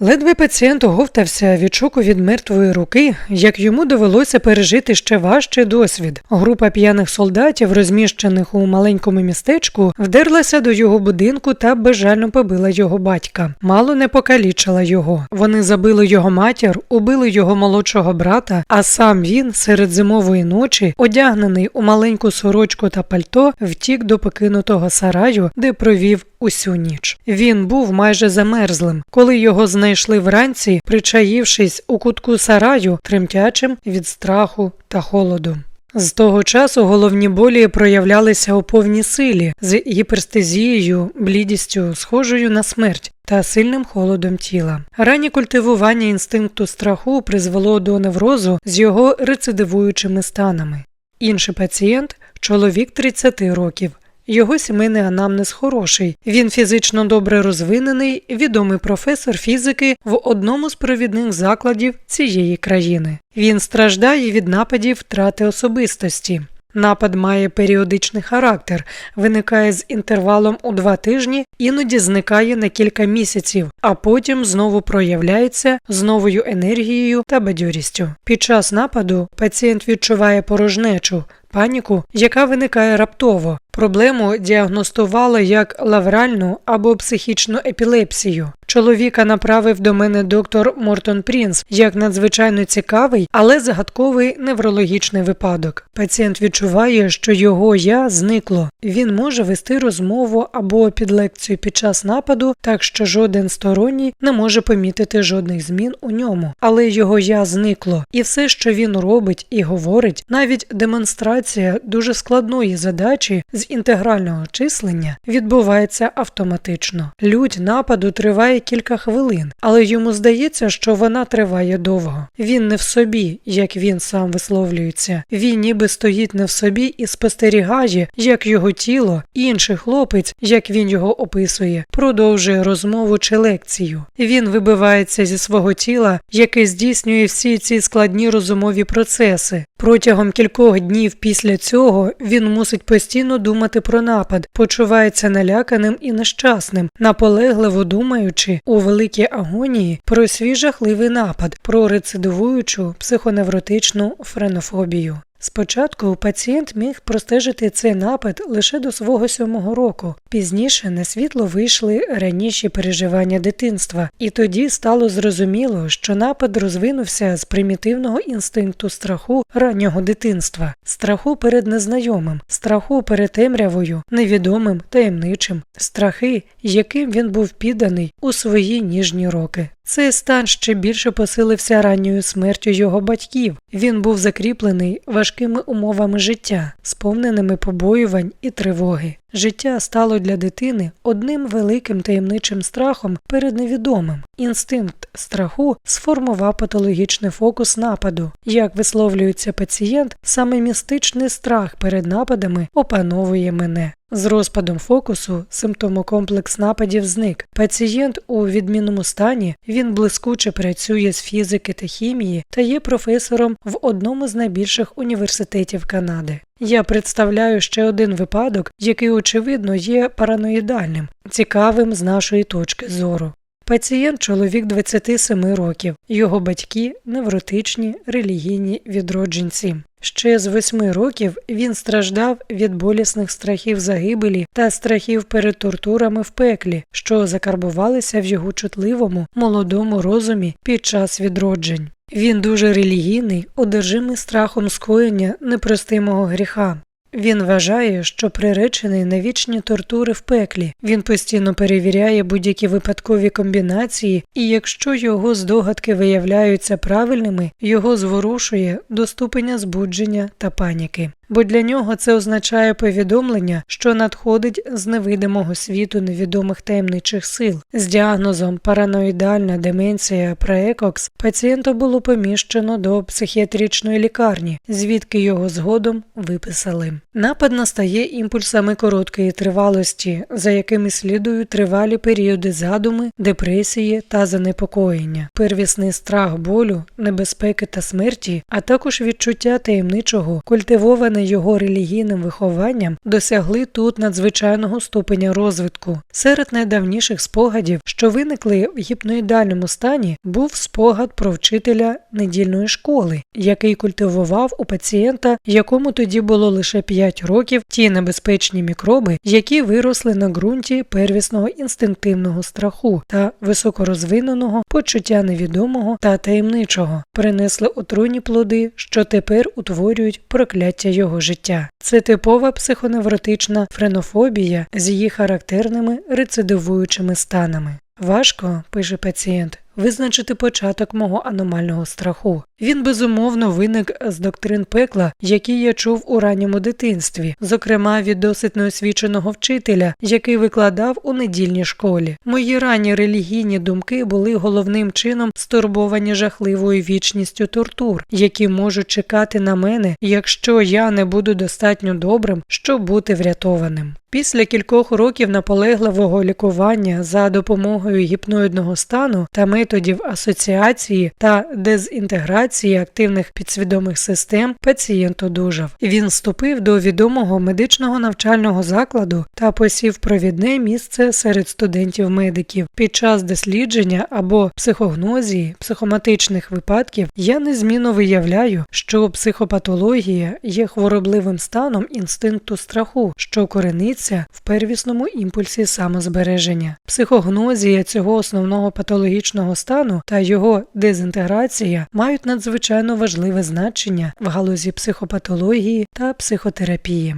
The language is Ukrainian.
Ледве пацієнт оговтався від шоку від мертвої руки, як йому довелося пережити ще важчий досвід. Група п'яних солдатів, розміщених у маленькому містечку, вдерлася до його будинку та безжально побила його батька. Мало не покалічила його. Вони забили його матір, убили його молодшого брата, а сам він серед зимової ночі, одягнений у маленьку сорочку та пальто, втік до покинутого сараю, де провів усю ніч. Він був майже замерзлим, коли його знайшли вранці, причаївшись у кутку сараю, тремтячим від страху та холоду. З того часу головні болі проявлялися у повній силі з гіперстезією, блідістю, схожою на смерть та сильним холодом тіла. Раннє культивування інстинкту страху призвело до неврозу з його рецидивуючими станами. Інший пацієнт чоловік 30 років. Його сімейний анамнез хороший. Він фізично добре розвинений, відомий професор фізики в одному з провідних закладів цієї країни. Він страждає від нападів втрати особистості. Напад має періодичний характер, виникає з інтервалом у два тижні, іноді зникає на кілька місяців, а потім знову проявляється з новою енергією та бадьорістю. Під час нападу пацієнт відчуває порожнечу, паніку, яка виникає раптово. Проблему діагностували як лавральну або психічну епілепсію. Чоловіка направив до мене доктор Мортон Прінс як надзвичайно цікавий, але загадковий неврологічний випадок. Пацієнт відчуває, що його я зникло. Він може вести розмову або під лекцію під час нападу, так що жоден сторонній не може помітити жодних змін у ньому, але його я зникло, і все, що він робить і говорить, навіть демонстрація дуже складної задачі з інтегрального числення відбувається автоматично. Лють нападу триває кілька хвилин, але йому здається, що вона триває довго. Він не в собі, як він сам висловлюється. Він ніби стоїть не в собі і спостерігає, як його тіло, інший хлопець, як він його описує, продовжує розмову чи лекцію. Він вибивається зі свого тіла, яке здійснює всі ці складні розумові процеси. Протягом кількох днів після цього він мусить постійно думати про напад, почувається наляканим і нещасним, наполегливо думаючи у великій агонії про свій жахливий напад, про рецидивуючу психоневротичну френофобію. Спочатку пацієнт міг простежити цей напад лише до свого сьомого року. Пізніше на світло вийшли раніші переживання дитинства, і тоді стало зрозуміло, що напад розвинувся з примітивного інстинкту страху раннього дитинства, страху перед незнайомим, страху перед темрявою, невідомим, таємничим, страхи, яким він був підданий у свої ніжні роки. Цей стан ще більше посилився ранньою смертю його батьків. Він був закріплений важкими умовами життя, сповненими побоювань і тривоги. Життя стало для дитини одним великим таємничим страхом перед невідомим. Інстинкт страху сформував патологічний фокус нападу. Як висловлюється пацієнт, саме містичний страх перед нападами опановує мене. З розпадом фокусу симптомокомплекс нападів зник. Пацієнт у відмінному стані він блискуче працює з фізики та хімії та є професором в одному з найбільших університетів Канади. Я представляю ще один випадок, який очевидно є параноїдальним, цікавим з нашої точки зору. Пацієнт чоловік 27 років, його батьки невротичні, релігійні відродженці. Ще з восьми років він страждав від болісних страхів загибелі та страхів перед тортурами в пеклі, що закарбувалися в його чутливому, молодому розумі під час відроджень. Він дуже релігійний, одержимий страхом скоєння непростимого гріха. Він вважає, що приречений на вічні тортури в пеклі. Він постійно перевіряє будь-які випадкові комбінації, і якщо його здогадки виявляються правильними, його зворушує до ступеня збудження та паніки. Бо для нього це означає повідомлення, що надходить з невидимого світу невідомих таємничих сил. З діагнозом параноїдальна деменція преекокс пацієнта було поміщено до психіатричної лікарні, звідки його згодом виписали. Напад настає імпульсами короткої тривалості, за якими слідують тривалі періоди задуми, депресії та занепокоєння, первісний страх болю, небезпеки та смерті, а також відчуття таємничого, культивованої наділені його релігійним вихованням, досягли тут надзвичайного ступеня розвитку. Серед найдавніших спогадів, що виникли в гіпноїдальному стані, був спогад про вчителя недільної школи, який культивував у пацієнта, якому тоді було лише 5 років, ті небезпечні мікроби, які виросли на ґрунті первісного інстинктивного страху та високорозвиненого почуття невідомого та таємничого, принесли отруйні плоди, що тепер утворюють прокляття його життя. Це типова психоневротична френофобія з її характерними рецидивуючими станами. Важко, пише пацієнт, визначити початок мого аномального страху. Він безумовно виник з доктрин пекла, які я чув у ранньому дитинстві, зокрема від досить неосвіченого вчителя, який викладав у недільній школі. Мої ранні релігійні думки були головним чином стурбовані жахливою вічністю тортур, які можуть чекати на мене, якщо я не буду достатньо добрим, щоб бути врятованим. Після кількох років наполегливого лікування за допомогою гіпноїдного стану та методів асоціації та дезінтеграції активних підсвідомих систем пацієнт одужав. Він вступив до відомого медичного навчального закладу та посів провідне місце серед студентів-медиків. Під час дослідження або психогнозії психоматичних випадків я незмінно виявляю, що психопатологія є хворобливим станом інстинкту страху, що корениться в первісному імпульсі самозбереження. Психогнозія цього основного патологічного стану та його дезінтеграція мають надзвичайно важливе значення в галузі психопатології та психотерапії.